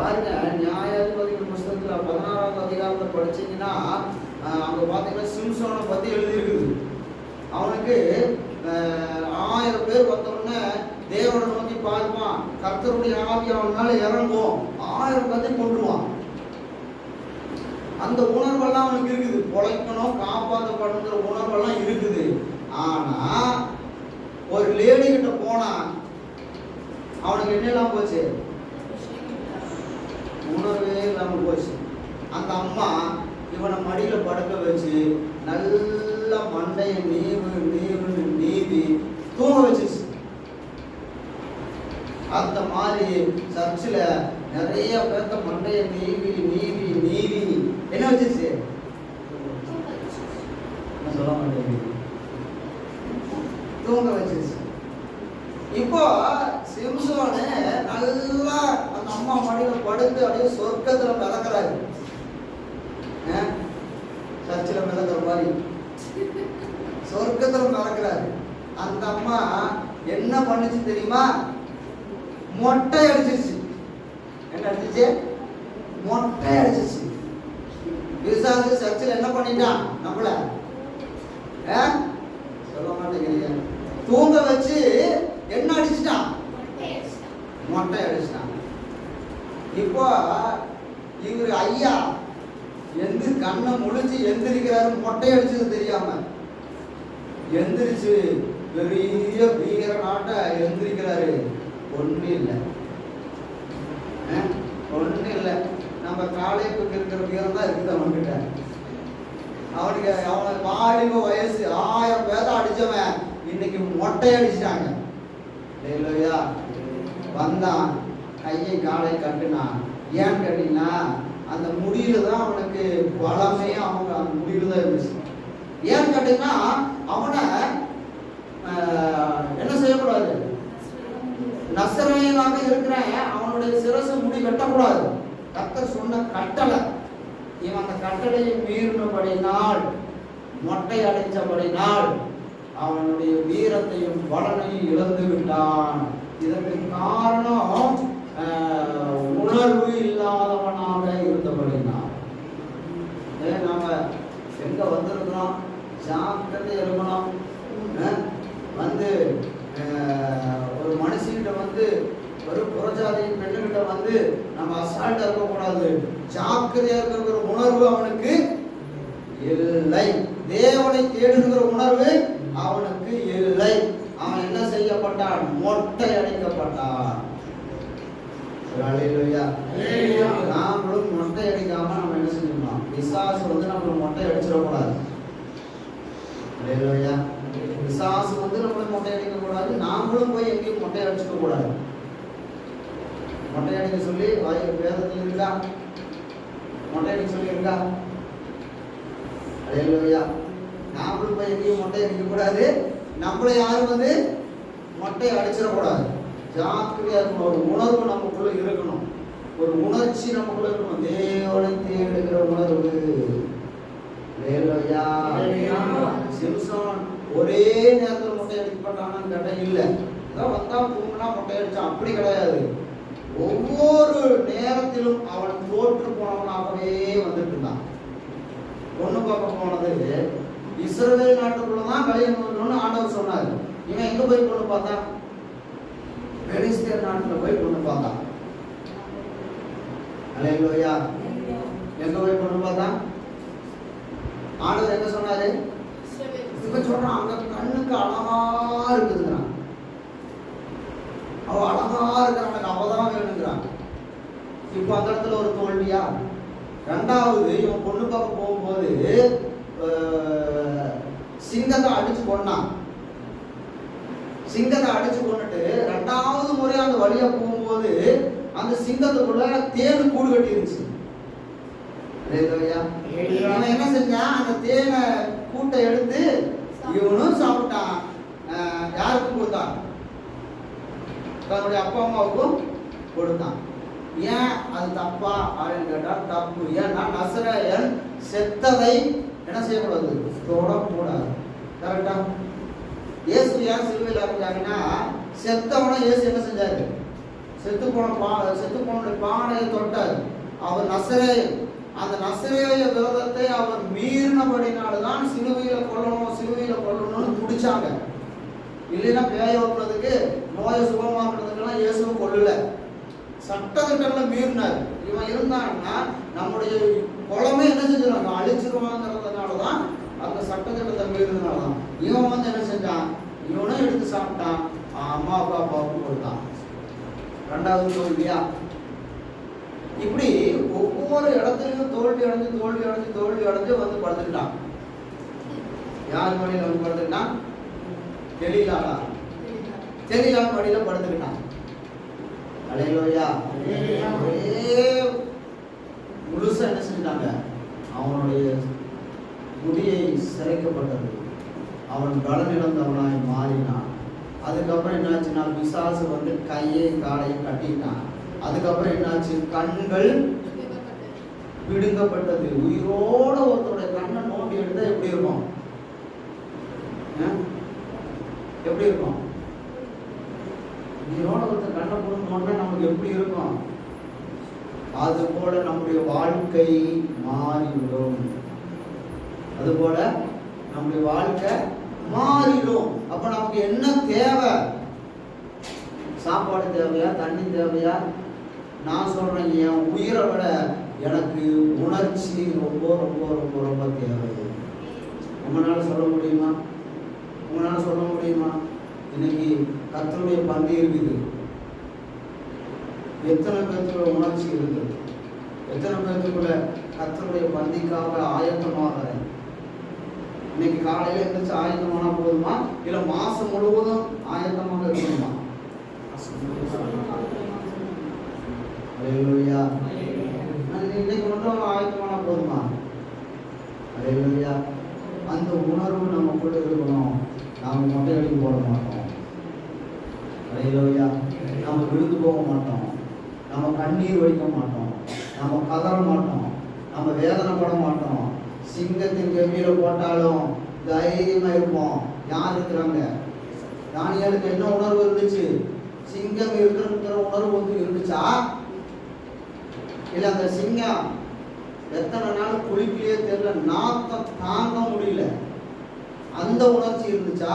பாருங்க நியாயாதிபதிகள் புஸ்தகத்துல பதினாறாவது அதிகாரத்தை படிச்சீங்கன்னா அங்க பாத்தீங்கன்னா சிம்சோனை பத்தி எழுதியிருக்குது. அவனுக்கு ஆயிரம் பேர் வந்தவுடனே தேவனை நோக்கி பார்ப்பான் கர்த்தருடைய ஆவி அவனால இறங்கும். ஆயிரம் பேர்த்தையும் கொண்டுருவான் அந்த உணர்வெல்லாம் அவனுக்கு இருக்குது. பொழைக்கணும் காப்பாற்றப்படுங்கிற உணர்வெல்லாம் இருக்குது. ஆனா ஒரு லேடி கிட்ட போனா அவனுக்கு என்னெல்லாம் போச்சு? உணர்வே இல்லாம போச்சு. அந்த அம்மா இவனை மடியில படுக்க வச்சு நல்லா மண்டைய நீவு நீவுன்னு நீவி தூங்க வச்சிருச்சு. அந்த மாதிரி சர்ச்சில் நிறைய பேர்த்த மண்டைய நீவி நீவி நீவி. என்ன வச்சிருச்சு? நான் சொல்ல மாட்டேன் தூங்க வச்சிருச்சு இப்போ சிம்சோனு நல்லா அந்த அம்மா படுத்து அப்படியே சொர்க்கத்துல மிதக்கிறாரு சர்ச்சில் மிதக்கிற மாதிரி. சொர்க்கத்துல மிதக்கிறாரு அந்த அம்மா என்ன பண்ணுச்சு தெரியுமா? மொட்டை அடிச்சிருச்சு. என்ன அடிச்சிச்சு மொட்டை அடிச்சிருச்சு. விசாசு சர்ச்சில் என்ன பண்ணிட்டான் நம்மள சொல்ல மாட்டேங்கிறீங்க. தூங்க வச்சு என்ன அடிச்சிட்டான் மொட்டை அடிச்சிட்டான் இப்போ இவர் ஐயா எந்த கண்ணை முழிச்சு எந்திரிக்கிறாரு மொட்டை அடிச்சது தெரியாம. எந்திரிச்சு பெரிய பீகர நாட்டை எந்திரிக்கிறாரு. ஒண்ணும் இல்லை. ஒண்ணு இல்லை. நம்ம காலைப்புக்கு இருக்கிற வீரம் தான் இருக்குது அவன்கிட்ட. அவனுக்கு அவனுக்கு வாலிப வயசு. ஆயிரம் பேரை அடிச்சவன். இன்னைக்கு மொட்டை அடிச்சிட்டாங்க. இல்லையா வந்தான். கையை காலை கட்டுனான். ஏன் கட்டினா அந்த முடியில தான் அவனுக்கு பலமே அவங்க அந்த முடியில தான் இருந்துச்சு. ஏன் கேட்டீங்கன்னா அவனை என்ன செய்யக்கூடாது? நசரேயனாக இருக்கிறேன் அவனுடைய சிரசு முடி கட்டக்கூடாது கத்தர் சொன்ன கட்டளை. இவன் அந்த கட்டளையை மீறினபடினால் மொட்டை அடைச்சபடினால் அவனுடைய வீரத்தையும் பலனையும் இழந்து விட்டான். இதற்கு காரணம் ஆஹ், உணர்வு இல்லாதவனாக இருந்தபடினால் ஏ நாம எங்க வந்திருக்கிறோம் ஜாக்கிரதை இருக்கணும். வந்து ஒரு மனுஷன்கிட்ட வந்து ஒரு புறஜாதி பெண்ணுகிட்ட வந்து நம்ம அசால்ட்டா இருக்கக்கூடாது. ஜாக்கிரதையா இருக்கிற உணர்வு அவனுக்கு இல்லை. தேவனை தேடுகிற உணர்வு அவனுக்கு இல்லை. அவன் என்ன செய்யப்பட்டான்? மொட்டை அடிக்கப்பட்டான். நாமளும் மொட்டை அடிக்காம நம்ம என்ன செஞ்சிடணும் பிசாசு வந்து நம்மள மொட்டை அடிச்சிடக்கூடாது. பிசாசு வந்து நம்மள மொட்டை அடிக்க கூடாது. நாமளும் போய் எங்கேயும் மொட்டை அடிச்சுக்க கூடாது. மொட்டை அடிக்க சொல்லி வாய் வேதத்தில் இருக்கா? மொட்டை அடிக்க சொல்லி இருக்கா? ஹalleluya. நாமளும் போய் எங்கேயும் மொட்டை அடிக்க கூடாது. நம்மளை யாரும் வந்து மொட்டை அடிச்சிடக்கூடாது. ஜாக்கிரதையா இருக்கணும். ஒரு உணர்வு நமக்குள்ள இருக்கணும். ஒரு உணர்ச்சி நமக்குள்ள இருக்கணும். தேவனை தேடுகிற உணர்வு. சிம்சோன் ஒரே நேரத்தில் மொட்டை அடிக்கப்பட்டானான்னு கேட்டா இல்லை. ஏதோ வந்தா தூங்கினா மொட்டை அடிச்சான். அப்படி கிடையாது. ஒவ்வொரு நேரத்திலும் அவன் தோற்று போனவனாகவே வந்துட்டு இருந்தான். பொண்ணு பார்க்க போனது இஸ்ரவேல் நாட்டுக்குள்ள தான் கல்யாணம் பண்ணணும்னு ஆண்டவர் சொன்னார். இவன் எங்க போய் பொண்ணு பார்த்தான் பெலிஸ்தீன் நாட்டுல போய் பொண்ணு பார்த்தான் அலையிலோயா. எங்க போய் பொண்ணு பார்த்தான் ஆண்டவர் என்ன சொன்னாரு? இவன் சொல்றான் அங்க கண்ணுக்கு அழகா இருக்குதுங்கிறான். அவ அழகா இருக்கிறான் எனக்கு அவதான் வேணுங்கிறான். இப்போ அந்த இடத்துல ஒரு தோல்வியா? ரெண்டாவது இவன் பொண்ணு பார்க்க போகும்போது சிங்கத்தை அடிச்சு கொண்டான் சிங்கத்தை அடிச்சு கொண்டுட்டு ரெண்டாவது முறை அந்த வழியா போகும்போது அந்த சிங்கத்துக்குள்ள தேனு கூடு கட்டி இருந்துச்சு இவன் என்ன செஞ்சான்? அந்த தேனை கூட்டை எடுத்து இவனும் சாப்பிட்டான். யாருக்கும் கொடுத்தான்? தன்னுடைய அப்பா அம்மாவுக்கும் கொடுத்தான். ஏன் அது தப்பா அப்படின்னு கேட்டா தப்பு. ஏன்னா நசரேயன் செத்ததை என்ன செய்யக்கூடாது? தொடக்கூடாது. கரெக்டா இயேசு ஏன் சிலுவையில் அறிஞ்சாங்கன்னா செத்தவனை இயேசு என்ன செஞ்சாரு? செத்து போன பா செத்து போன பானை அவனை தொட்டார். அவர் நசரே அந்த நசரேய விரதத்தை அவர் மீறினபடினால்தான் சிலுவையில கொல்லணும் சிலுவையில கொல்லணும்னு துடிச்சாங்க. இல்லைன்னா பேய ஓட்டுறதுக்கு நோயை சுகமாக்குறதுக்கெல்லாம் இயேசுவை கொல்லல. சட்டத்திட்டங்களை மீறினார். இவன் இருந்தான்னா நம்முடைய குளமே என்ன செஞ்சிருவாங்க அழிச்சிருவாங்கிறதுனால தான் அந்த சட்டத்திட்டத்தை மீறினால தான் இவன் வந்து என்ன செஞ்சான்? இவனும் எடுத்து சாப்பிட்டான். அம்மா அப்பா அப்பாவுக்கு கொடுத்தான் ரெண்டாவது தோல்வியா இப்படி ஒவ்வொரு இடத்துலையும் தோல்வி அடைஞ்சு தோல்வி அடைஞ்சு தோல்வி அடைஞ்சு வந்து படுத்துக்கிட்டான். யார் மடியில் வந்து படுத்துக்கிட்டான்? தெளிலாளா? தெளிலாள் மடியில் படுத்துக்கிட்டான். அலையிலோயா. ஒரே முழுசா என்ன செஞ்சிட்டாங்க? அவனுடைய முடியை சிறைக்கப்பட்டது. அவன் பலன் இழந்தவனாய் மாறினான். அதுக்கப்புறம் என்னாச்சுன்னா பிசாசு வந்து கையை காலையும் கட்டிட்டான். அதுக்கப்புறம் என்னாச்சு? கண்கள் விடுங்கப்பட்டது உயிரோட ஒருத்தருடைய கண்ணை நோண்டி எடுத்தா எப்படி இருக்கும்? எப்படி இருக்கும்? உயிரோட ஒருத்தர் கண்ணை பிடுங்கணும்னா நமக்கு எப்படி இருக்கும்? அது போல நம்முடைய வாழ்க்கை மாறிவிடும். அது போல நம்முடைய வாழ்க்கை மாறிடும் அப்ப நமக்கு என்ன தேவை? சாப்பாடு தேவையா? தண்ணி தேவையா? நான் சொல்றேன் என் உயிரை விட எனக்கு உணர்ச்சி ரொம்ப ரொம்ப ரொம்ப ரொம்ப தேவை உங்களால சொல்ல முடியுமா? உங்களால சொல்ல முடியுமா? இன்னைக்கு கத்தருடைய பந்தி இருக்குது. எத்தனை பேர்த்துல உணர்ச்சி இருக்குது எத்தனை பேர்த்துக்குள்ள கத்தருடைய பந்திக்காக ஆயத்தமாகிறேன் இன்னைக்கு காலையில எந்திரிச்சு ஆயத்தமானா போதுமா? இல்ல மாசம் முழுவதும் ஆயத்தமாக இருக்கணுமா அல்லேலூயா அது இன்னைக்கு மட்டும் ஆயத்தமானா போதுமா அல்லேலூயா அந்த உணர்வு நமக்குள்ள இருக்கணும். நாம மொட்டை அடிக்க போட மாட்டோம். அல்லேலூயா நம்ம விழுந்து போக மாட்டோம். நம்ம கண்ணீர் வடிக்க மாட்டோம். நம்ம கதற மாட்டோம். நம்ம வேதனைப்பட மாட்டோம். சிங்கத்தின் கெம்பியில போட்டாலும் தைரியமா இருப்போம். யார் இருக்கிறாங்க? தானியாளுக்கு என்ன உணர்வு இருந்துச்சு? சிங்கம் இருக்கிற உணர்வு வந்து இருந்துச்சா? இல்லை அந்த சிங்கம் எத்தனை நாள் குளிக்கலையே தெரியல நாத்தம் தாங்க முடியல. அந்த உணர்ச்சி இருந்துச்சா?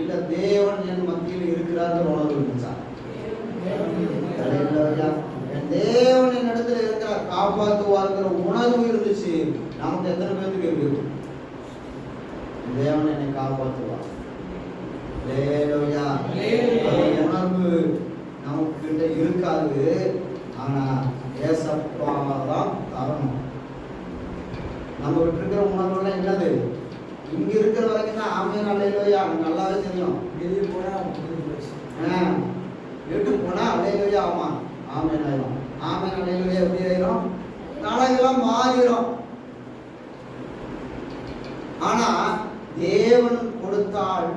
இல்ல தேவன் என் மத்தியில் இருக்கிறார் உணர்வு இருந்துச்சா? தேவன் என் இடத்துல இருக்கிறார் காப்பாற்றுவார்ங்கிற உணர்வு இருந்துச்சு. நமக்கு எத்தனை பேருக்கு இருக்கு? தேவன் என்னை காப்பாற்றுவார் உணர்வு நமக்கு கிட்ட இருக்காது. ஆனா ஏசப்பா தான் தரணும் நம்ம இருக்கிற உணர்வுலாம் என்னது இங்க இருக்கிற வரைக்கும் தான் ஆமே நல்லையா நல்லாவே தெரியும். வெளியே போனா முடிஞ்சு போச்சு. ஆ, வீட்டுக்கு போனா அலையிலோயா ஆமா ஆமே ஆயிரும் ஆமே அலையிலோயா எப்படி ஆயிரும்? தலைகளாம் மாறிடும் ஆனா தேவன் கொடுத்தால்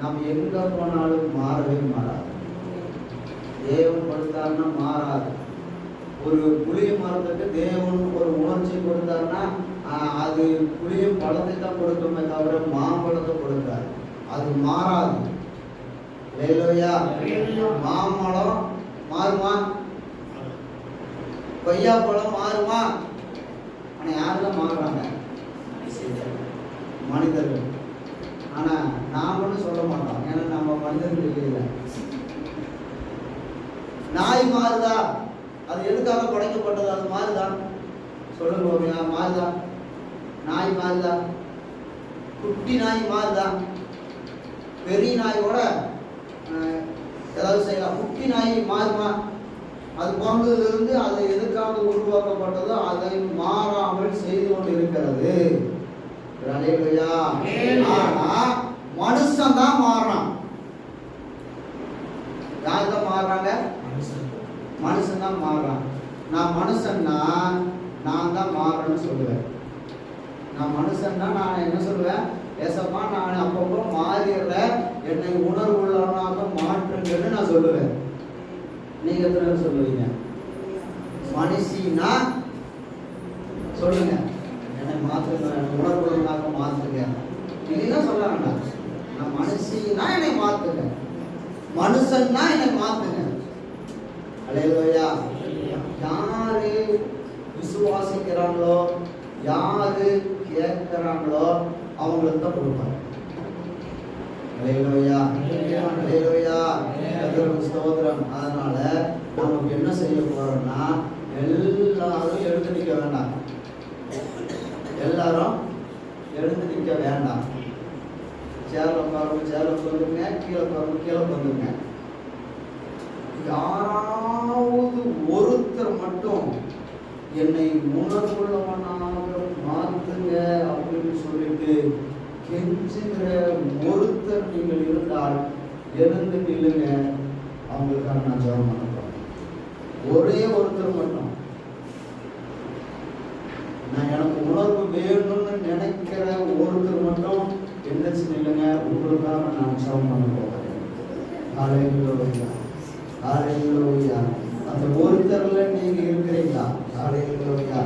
நாம் எங்க போனாலும் மாறவே மாறாது. தேவன் கொடுத்தாருன்னா மாறாது. ஒரு புளிய மரத்துக்கு தேவன் ஒரு உணர்ச்சி கொடுத்தாருன்னா அது புளியும் பழத்தை தான் கொடுக்குமே தவிர மாம்பழத்தை கொடுக்காது. அது மாறாது. லேலோயா மாம்பழம் மாறுமா? கொய்யா பழம் மாறுமா? ஆனால் யாரெல்லாம் மாறுறாங்க? மனிதர்கள். ஆனா நாமளும் சொல்ல மாட்டோம். ஏன்னா நம்ம மனிதர்கள் இல்லை நாய் மாறுதா? அது எதுக்காக படைக்கப்பட்டது? அது மாறுதான் சொல்லுங்க மாறுதான் நாய் மாறுதா? குட்டி நாய் மாறுதா? பெரிய நாயோட ஏதாவது செய்யலாம். குட்டி நாய் மாறுமா? அது பிறந்ததிலிருந்து அது எதுக்காக உருவாக்கப்பட்டதோ அதை மாறாமல் செய்து கொண்டு இருக்கிறது மனுஷன் தான் மாறுறான். யார் தான் மாறுறாங்க? மனுஷன். தான். மாறுறான். நான் மனுஷன்னா நான் தான் மாறணும்னு சொல்லுவேன். நான் மனுஷன்னா நான் என்ன சொல்லுவேன்? ஏசப்பா நான் அப்பப்போ மாறிடுறேன். என்னை உணர்வு உள்ளவனாக மாற்றுங்கன்னு நான் சொல்லுவேன். நீங்க எத்தனை சொல்லுவீங்க? மனுஷினா சொல்லுங்க. என்னை மாற்றுங்க உணர்வு உள்ளவனாக மாற்றுங்க. இதுதான் சொல்ல வேண்டாம். நான் மனுஷினா என்னை மாற்றுங்க மனுஷன்னா என்னை மாற்றுங்க அலையலோயா. யாரு விசுவாசிக்கிறாங்களோ யாரு இருக்கிறாங்களோ அவங்களுக்கு தான் கொடுப்பாங்க. ஸ்தோத்திரம். அதனால நமக்கு என்ன செய்ய போறோம்னா எல்லாரும் எழுந்து நிற்க வேண்டாம். எல்லாரும் எழுந்து நிற்க வேண்டாம். சேர்ல உட்காருங்க சேர்ல உட்காந்துங்க கீழே உட்காருங்க கீழே உட்காந்துங்க யாராவது ஒருத்தர் மட்டும் என்னை உணர்வுள்ளவனாக மாத்துங்க அப்படின்னு சொல்லிட்டு கெஞ்சுகிற ஒருத்தர் நீங்கள் இருந்தால் எழுந்து நில்லுங்க. அவங்களுக்காக நான் ஜெபம் பண்ண ஒரே ஒருத்தர் மட்டும். நான் எனக்கு உணர்வு வேணும்னு நினைக்கிற ஒருத்தர் மட்டும் எந்திரிச்சு நில்லுங்க. உங்களுக்காக நான் ஜெபம் பண்ண போகிறேன் ஹalleluya ஐயா அந்த ஒருத்தர்ல நீங்க இருக்கிறீங்களா? ஹalleluya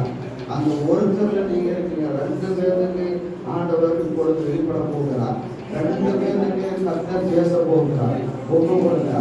அந்த ஒருத்தர்ல நீங்க இருக்கீங்க ரெண்டு பேருக்கு ஆண்டவர் இப்பொழுது வெளிப்பட போகிறார். ரெண்டு பேருக்கு கர்த்தர் பேச போகிறார். ஒப்பு கொடுங்க